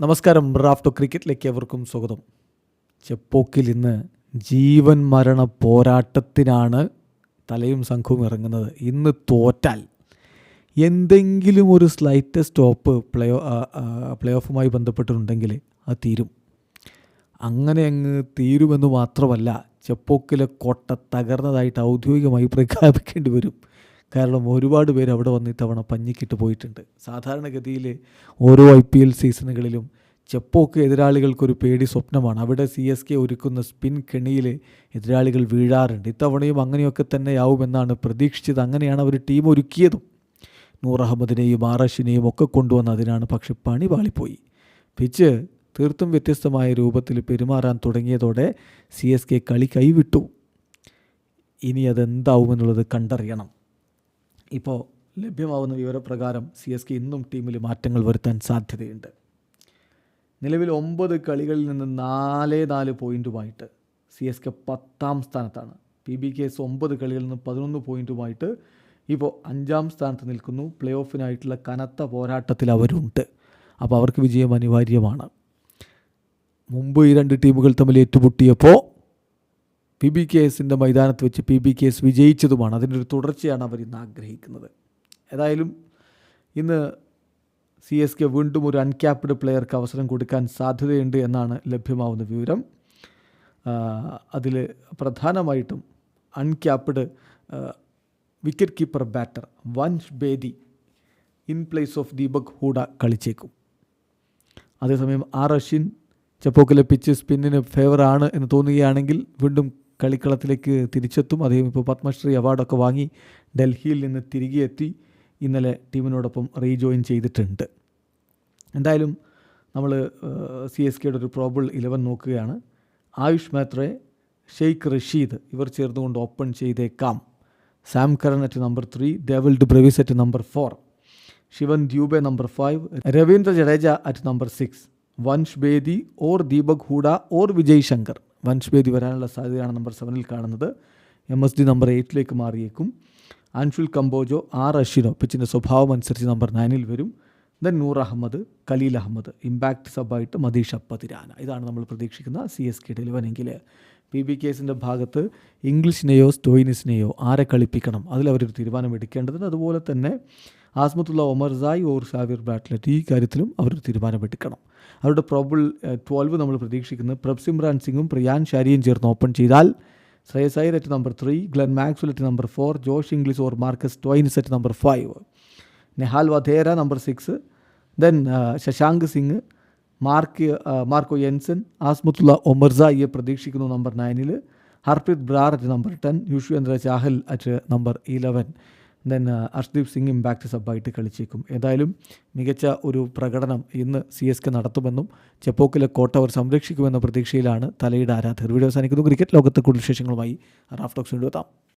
നമസ്കാരം. റാഫ്റ്റോ ക്രിക്കറ്റിലേക്ക് എവർക്കും സ്വാഗതം. ചെപ്പോക്കിൽ ഇന്ന് ജീവൻ മരണ പോരാട്ടത്തിനാണ് തലയും സംഘവും ഇറങ്ങുന്നത്. ഇന്ന് തോറ്റാൽ എന്തെങ്കിലും ഒരു സ്ലൈറ്റ് സ്റ്റോപ്പ് പ്ലേ പ്ലേ ഓഫുമായി ബന്ധപ്പെട്ടിട്ടുണ്ടെങ്കിൽ അത് തീരും. അങ്ങനെ അങ്ങ് തീരുമെന്ന് മാത്രമല്ല ചെപ്പോക്കിലെ കോട്ട തകർന്നതായിട്ട് ഔദ്യോഗികമായി പ്രഖ്യാപിക്കേണ്ടി വരും. കാരണം ഒരുപാട് പേര് അവിടെ വന്ന് ഇത്തവണ പഞ്ഞിക്കിട്ട് പോയിട്ടുണ്ട്. സാധാരണഗതിയിൽ ഓരോ ഐ പി എൽ സീസണുകളിലും ചെപ്പോക്ക് എതിരാളികൾക്കൊരു പേടി സ്വപ്നമാണ്. അവിടെ സി എസ് കെ ഒരുക്കുന്ന സ്പിൻ കെണിയിൽ എതിരാളികൾ വീഴാറുണ്ട്. ഇത്തവണയും അങ്ങനെയൊക്കെ തന്നെയാവുമെന്നാണ് പ്രതീക്ഷിച്ചത്. അങ്ങനെയാണ് അവർ ടീം ഒരുക്കിയതും. നൂർ അഹമ്മദിനെയും ആറഷിനെയും ഒക്കെ കൊണ്ടുവന്ന് അതിനാണ് പക്ഷെ പണി പാളിപ്പോയി. പിച്ച് തീർത്തും വ്യത്യസ്തമായ രൂപത്തിൽ പെരുമാറാൻ തുടങ്ങിയതോടെ സി എസ് കെ കളി കൈവിട്ടു. ഇനി അതെന്താവുമെന്നുള്ളത് കണ്ടറിയണം. ഇപ്പോൾ ലഭ്യമാവുന്ന വിവരപ്രകാരം സി എസ് കെ ഇന്നും ടീമിൽ മാറ്റങ്ങൾ വരുത്താൻ സാധ്യതയുണ്ട്. നിലവിൽ ഒമ്പത് കളികളിൽ നിന്ന് നാല് നാല് പോയിന്റുമായിട്ട് സി എസ് കെ പത്താം സ്ഥാനത്താണ്. പി ബി കെ എസ് ഒമ്പത് കളികളിൽ നിന്ന് പതിനൊന്ന് പോയിന്റുമായിട്ട് ഇപ്പോൾ അഞ്ചാം സ്ഥാനത്ത് നിൽക്കുന്നു. പ്ലേ ഓഫിനായിട്ടുള്ള കനത്ത പോരാട്ടത്തിൽ അവരുണ്ട്. അപ്പോൾ അവർക്ക് വിജയം അനിവാര്യമാണ്. മുമ്പ് ഈ രണ്ട് ടീമുകൾ തമ്മിൽ ഏറ്റുമുട്ടിയപ്പോൾ പി ബി കെ എസിന്റെ മൈതാനത്ത് വെച്ച് പി ബി കെ എസ് വിജയിച്ചതുമാണ്. അതിന്റെ ഒരു തുടർച്ചയാണ് അവർ ഇന്ന് ആഗ്രഹിക്കുന്നത്. ഏതായാലും ഇന്ന് സി എസ് കെ വീണ്ടും ഒരു അൺക്യാപ്ഡ് പ്ലെയർക്ക് അവസരം കൊടുക്കാൻ സാധ്യതയുണ്ട് എന്നാണ് ലഭ്യമാവുന്ന വിവരം. അതിൽ പ്രധാനമായിട്ടും uncapped wicket keeper batter Vansh Bedi in place of Deepak Hooda കളിച്ചേക്കും. അതേസമയം ആർ അശ്വിൻ ചപ്പോക്കിലെ പിച്ച് സ്പിന്നിന് ഫേവറാണ് എന്ന് തോന്നുകയാണെങ്കിൽ വീണ്ടും കളിക്കളത്തിലേക്ക് തിരിച്ചെത്തും. അദ്ദേഹം ഇപ്പോൾ പത്മശ്രീ അവാർഡൊക്കെ വാങ്ങി ഡൽഹിയിൽ നിന്ന് തിരികെ എത്തി ഇന്നലെ ടീമിനോടൊപ്പം റീജോയിൻ ചെയ്തിട്ടുണ്ട്. എന്തായാലും നമ്മൾ സി എസ് കെയുടെ ഒരു പ്രോബിൾ ഇലവൻ നോക്കുകയാണ്. ആയുഷ് മേത്രയെ ഷെയ്ഖ് റഷീദ് ഇവർ ചേർന്നുകൊണ്ട് ഓപ്പൺ ചെയ്തേക്കാം. Sam Curran at number three Dewald Brevis at number four Shivam Dube number five Ravindra Jadeja at number six Vansh Bedi or Deepak Hooda or Vijay Shankar. Vansh Bedi വരാനുള്ള സാധ്യതയാണ് number സെവനിൽ കാണുന്നത്. M S D number എയ്റ്റിലേക്ക് മാറിയേക്കും. Anshul Kamboj or അഷിനോ പിച്ചിന്റെ സ്വഭാവം അനുസരിച്ച് നമ്പർ നയനിൽ വരും. ദെൻ നൂർ അഹമ്മദ് കലീൽ അഹമ്മദ് ഇമ്പാക്റ്റ് സബായിട്ട് മദീഷ പതിരാന. ഇതാണ് നമ്മൾ പ്രതീക്ഷിക്കുന്ന സി എസ് കെ ഇലവനെങ്കിൽ പി ബി കേസിന്റെ ഭാഗത്ത് ഇംഗ്ലീഷിനെയോ സ്റ്റോയിനിസിനെയോ ആരെ കളിപ്പിക്കണം? അതിലവരൊരു തീരുമാനം എടുക്കേണ്ടതുണ്ട്. അതുപോലെ തന്നെ Azmatullah Omarzai or Xavier Bartlett ഈ കാര്യത്തിലും അവരൊരു തീരുമാനമെടുക്കണം അവരുടെ പ്രോബിൾ ട്വൽവ് നമ്മൾ പ്രതീക്ഷിക്കുന്നത് സിംറാൻ സിംഗും പ്രിയാൻ ഷാരിയും ചേർന്ന് ഓപ്പൺ ചെയ്താൽ Shreyas Iyer at number three Glenn Maxwell at number four Josh Inglis or Marcus Stoinis at number five Nehal Wadhera number six then Shashank Singh Mark Marco Jansen Azmatullah ഒമർസായിയെ പ്രതീക്ഷിക്കുന്നു number നയനിൽ Harpreet Brar at number ten Yuzvendra Chahal at number eleven. Then Arshdeep back to സബായിട്ട് കളിച്ചേക്കും. ഏതായാലും മികച്ച ഒരു പ്രകടനം ഇന്ന് C S K നടത്തുമെന്നും ചെപ്പോക്കിലെ കോട്ട അവർ സംരക്ഷിക്കുമെന്ന പ്രതീക്ഷയിലാണ് തലയുടെ ആരാധകർ. വീഡിയോ അവസാനിക്കുന്നു. ക്രിക്കറ്റ് ലോകത്തെ കൂടുതൽ വിശേഷങ്ങളുമായി റാഫ്റ്റോക്സ് കൊണ്ടുവെത്താം